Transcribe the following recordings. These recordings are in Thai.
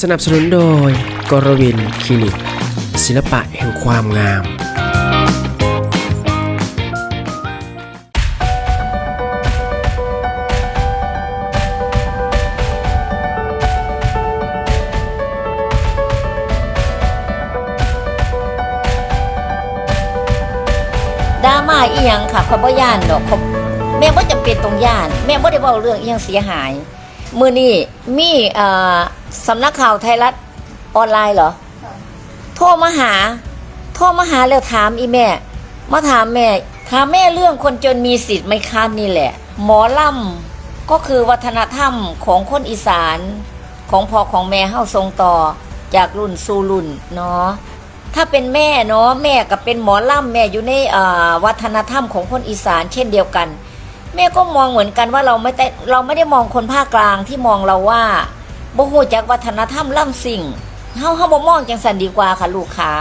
สนับสนุนโดยกรวินคลินิก ศิลปะแห่งความงาม ดราม่าอีหยังค่ะขอยบ่ย่านดอกข่อยแม่บ่จำเป็นต้องย่าน แม่บ่ได้เว้าเรื่องอีหยังเสียหาย มื้อนี้มีเอ่อ สำนักข่าวไทยรัฐออนไลน์เหรอ โทรมาหา โทรมาหาแล้วถามอีแม่ มาถามแม่ ถามแม่เรื่องคนจนมีสิทธิ์ไหมคะนี่แหละ หมอลำก็คือวัฒนธรรมของคนอีสานของพ่อของแม่เฮาทรงต่อจากรุ่นสู่รุ่นเนาะถ้าเป็นแม่เนาะแม่ก็เป็นหมอล่ำแม่อยู่ในอ่าวัฒนธรรมของคนอีสานเช่นเดียวกัน แม่ก็มองเหมือนกันว่าเราไม่ได้เราไม่ได้มองคนภาคกลางที่มองเราว่า บ่ฮู้จักวัฒนธรรมล่ำสิ่งเฮาเฮาบ่มองจังสันดีกว่าค่ะลูกขา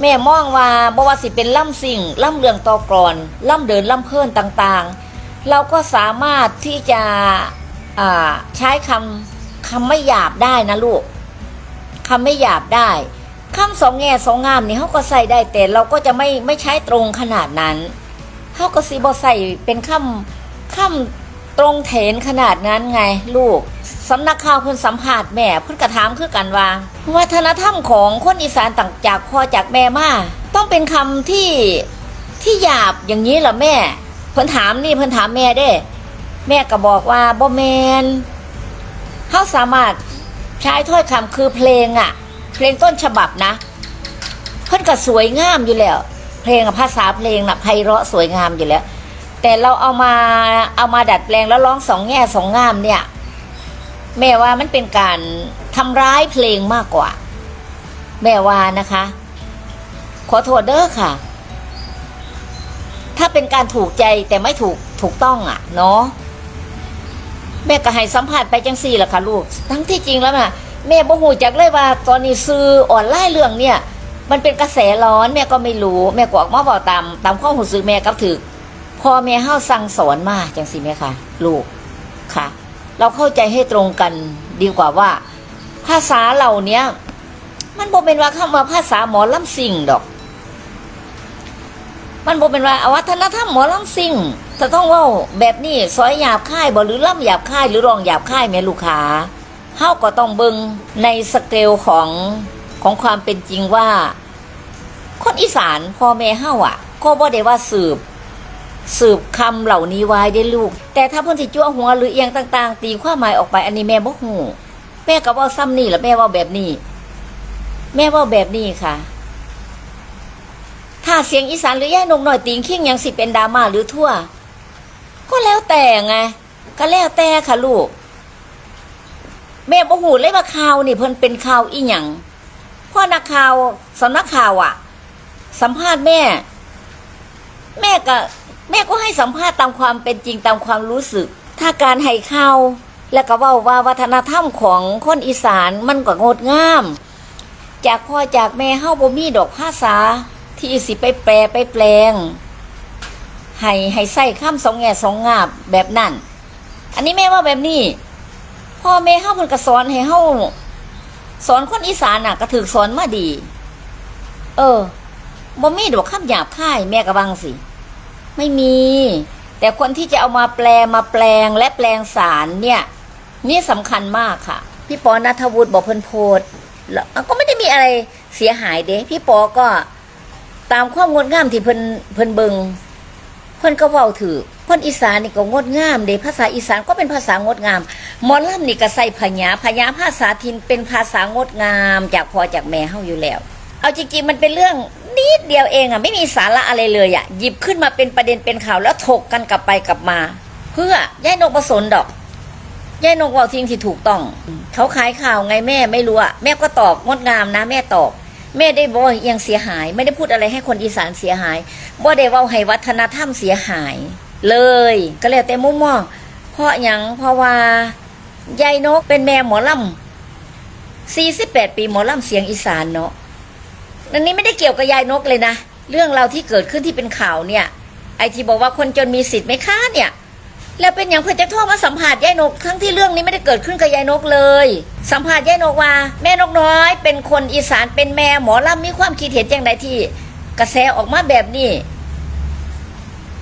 แม่มองว่าบ่ว่าสิเป็นล่ำสิ่งล่ำเรืองต่อกรอนล่ำเดินล่ำเพิ่นต่างๆ เราก็สามารถที่จะอ่าใช้คำคำไม่หยาบได้นะลูกคำไม่หยาบได้คำสองแง่สองงามนี่เขาก็ใส่ได้แต่เราก็จะไม่ไม่ใช้ตรงขนาดนั้นเขาก็สีบอใส่เป็นคำคำ ตรงเถนขนาดนั้นไงลูกสำนักข่าวเพิ่นสัมภาษณ์แม่เพิ่นกระถามคือกันว่า วัฒนธรรมของคนอีสานต่างจากพ่อจากแม่มาต้องเป็นคำที่ที่หยาบอย่างนี้เหรอแม่ เพิ่นถามนี่เพิ่นถามแม่เด้ แม่ก็บอกว่าบ่แมนเขาสามารถใช้ถ้อยคำคือเพลงอะเพลงต้นฉบับนะ เพิ่นก็สวยงามอยู่แล้ว เพลงภาษาเพลงน่ะไพเราะสวยงามอยู่แล้ว แต่เราเอามาเอามาดัดแปลงแล้วร้องสองแง่สองงามเนี่ย แม่ว่ามันเป็นการทำร้ายเพลงมากกว่า แม่ว่านะคะ ขอโทษเด้อค่ะ ถ้าเป็นการถูกใจแต่ไม่ถูกถูกต้องอะ เนาะแม่ก็ให้สัมผัสไปจังสี่ละค่ะลูก ทั้งที่จริงแล้วน่ะแม่บ่หูจักเลยว่า ตอนนี้ซื้อออนไลน์เรื่องเนี่ย มันเป็นกระแสร้อนแม่ก็ไม่รู้ แม่ก็ออกมาบอกตามตามข้อหูซื้อแม่กับถึก พ่อแม่เฮาสั่งสอนมาจังสิแม่ค่ะลูกค่ะ เราเข้าใจให้ตรงกันดีกว่าว่า ภาษาเหล่าเนี้ยมันบ่เป็นว่าคำว่าภาษาหมอลำสิ่งดอก มันบ่เป็นว่าอวัฒนธรรมหมอลำซิ่งจะต้องว่าแบบนี้ซอยหยาบค่ายบ่หรือล่ำหยาบค่ายหรือรองหยาบค่ายแม่ลูกค้าเฮาก็ต้องเบิ่งในสเกลของของความเป็นจริงว่า คนอีสานพ่อแม่เฮาอะ ก็บ่ได้ว่าสืบ สืบคำเหล่านี้ไว้ได้ลูก แต่ถ้าเพิ่นสิจั่วหัวหรือเอียงต่าง ๆ ตีความหมายออกไปอันนี้แม่บ่ฮู้แม่ก็เว้าซ้ำนี่แหล้วแม่เว้าแบบนี้ แม่เว้าแบบนี้ค่ะ ถ้าเสียงอีสานหรือย่านงหน่อยติงขิงยังสิเป็นดราม่าหรือทั่ว ก็แล้วแต่ไงก็แล้วแต่ค่ะลูก แม่บ่หูเลยว่าข่าวนี่เพิ่นเป็นข่าวอีหยังพ่อนักข่าวสำนักข่าวอะสัมภาษณ์แม่ แม่ก็ แม่ก็ให้สัมภาษณ์ตามความเป็นจริงตามความรู้สึก ถ้าการให้ข่าวแล้วก็เว่าว่าวัฒนธรรมของคนอีสานมันก็งดงาม จากพ่อจากแม่เฮาบ่มีดอกภาษา ที่สิไปแปลไปแปลง ให้ให้ใส่ข้ามสองแง่สองงาบแบบนั้น อันนี้แม่ว่าแบบนี้ พ่อแม่เฮาเพิ่นก็สอนให้เฮาสอนคนอีสานน่ะ ก็ถือสอนมาดี เออบ่มีดอกคำหยาบค่ายแม่ก็บังสิ ไม่มี แต่คนที่จะเอามาแปลมาแปลงและแปลงสารเนี่ย นี่สำคัญมากค่ะ พี่ปอนัทวุฒิบอกเพิ่นโพดแล้วก็ไม่ได้มีอะไรเสียหายเด้พี่ปอก็ตามความงดงามที่เพิ่นเพิ่นเบิงเพิ่นก็เว้าถือคนอีสานนี่ก็งดงามเด้ภาษาอีสานก็เป็นภาษางดงามมอลำนี่ก็ใส่พญาพญาภาษาถิ่นเป็นภาษางดงาม จากพอจากแม่เฮาอยู่แล้ว เอาจริงๆมันเป็นเรื่อง นิดเดียวเองอะไม่มีสาระอะไรเลยอะหยิบขึ้นมาเป็นประเด็นเป็นข่าวแล้วถกกันกลับไปกลับมา เพื่อย่ายนกประสนดอกย่ายนกเว่าทิ้งที่ถูกต้อง เขาขายข่าวไงแม่ไม่รู้อะแม่ก็ตอบงดงามนะ แม่ตอบ แม่ได้บอกยังเสียหาย ไม่ได้พูดอะไรให้คนอีสานเสียหายบ่ได้ว่าให้วัฒนธรรมเสียหาย เลย ก็แล้วแต่มุมมองเพราะยังเพราะว่ายายนกเป็นแม่หมอลำสี่สิบแปดปีหมอลำเสียงอีสานเนาะ อันนี้ไม่ได้เกี่ยวกับยายนกเลยนะ เรื่องเราวที่เกิดขึ้นที่เป็นข่าวเนี่ย ไอที่บอกว่าคนจนมีสิทธิ์ไหมคะเนี่ย แล้วเป็นอย่างเพื่อจะโทรมาสัมผัสยายนก ทั้งที่เรื่องนี้ไม่ได้เกิดขึ้นกับยายนกเลย สัมผัสยายนกว่า แม่นกน้อย เป็นคนอีสานเป็นแม่หมอลำมีความคิดเห็นอย่างไรที่ กระแสออกมาแบบนี้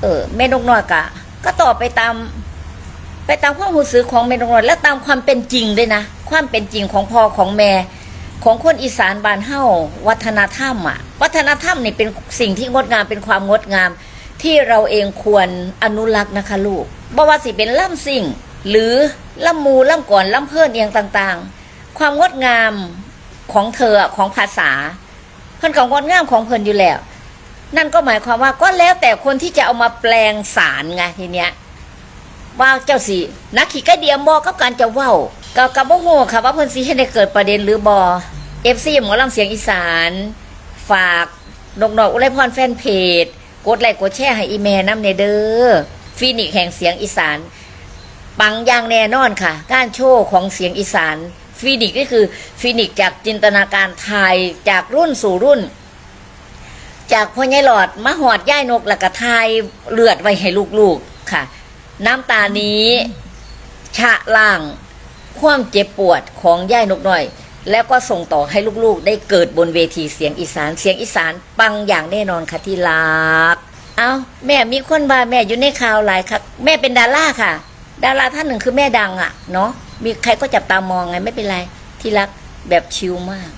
เออแม่นกน้อยกะ ก็ตอบไปตาม ไปตามความรู้สึกของแม่นกน้อยและตามความเป็นจริงด้วยนะ ความเป็นจริงของพ่อของแม่ ของคนอีสานบ้านเฮาวัฒนธรรมอะ วัฒนธรรมนี่เป็นสิ่งที่งดงามเป็นความงดงาม ที่เราเองควรอนุรักษ์นะคะลูกบ่ว่าสิเป็นล่ำสิ่ง หรือล่ำมูล่ำก่อนล่ำเพิ่นเอียงต่างๆ ความงดงามของเธอของภาษา เพิ่นของงดงามของเพิ่นอยู่แล้ว นั่นก็หมายความว่าก็แล้วแต่คนที่จะเอามาแปลงสารไงทีเนี้ยว่าเจ้าสินักขี่กระเดียมบอกับการจะเว้า กับกับบ่ฮู้ค่ะว่าเพิ่นสิให้ได้เกิดประเด็นหรือบอ FC หมอลำเสียงอีสาน ฝากนกนกอุไรพรแฟนเพจ กดไลค์กดแชร์ให้อีเมลน้ำเนเดอ้อฟีนิกแห่งเสียงอีสานปังอย่างแน่นอนค่ะ การโชว์ของเสียงอีสานฟีนิกก็คือฟีนิกจากจินตนาการไทยจากรุ่นสู่รุ่น จากพ่อใหญ่หลอดมาหอดย่ายนกแล้วก็ทยเลือดไว้ให้ลูกๆค่ะ น้ำตานี้ ชะล่าง ความเจ็บปวดของย่ายนกน้อย แล้วก็ส่งต่อให้ลูกๆ ได้เกิดบนเวทีเสียงอีสาน เสียงอีสานปังอย่างแน่นอนค่ะที่รัก เอาแม่มีคนว่าแม่อยู่ในข่าวหลายครับแม่เป็นดาราค่ะ ดาราท่านหนึ่งคือแม่ดังอะ่ะเนาะมีใครก็จับตามองไงไม่เป็นไรที่รักแบบชิลมาก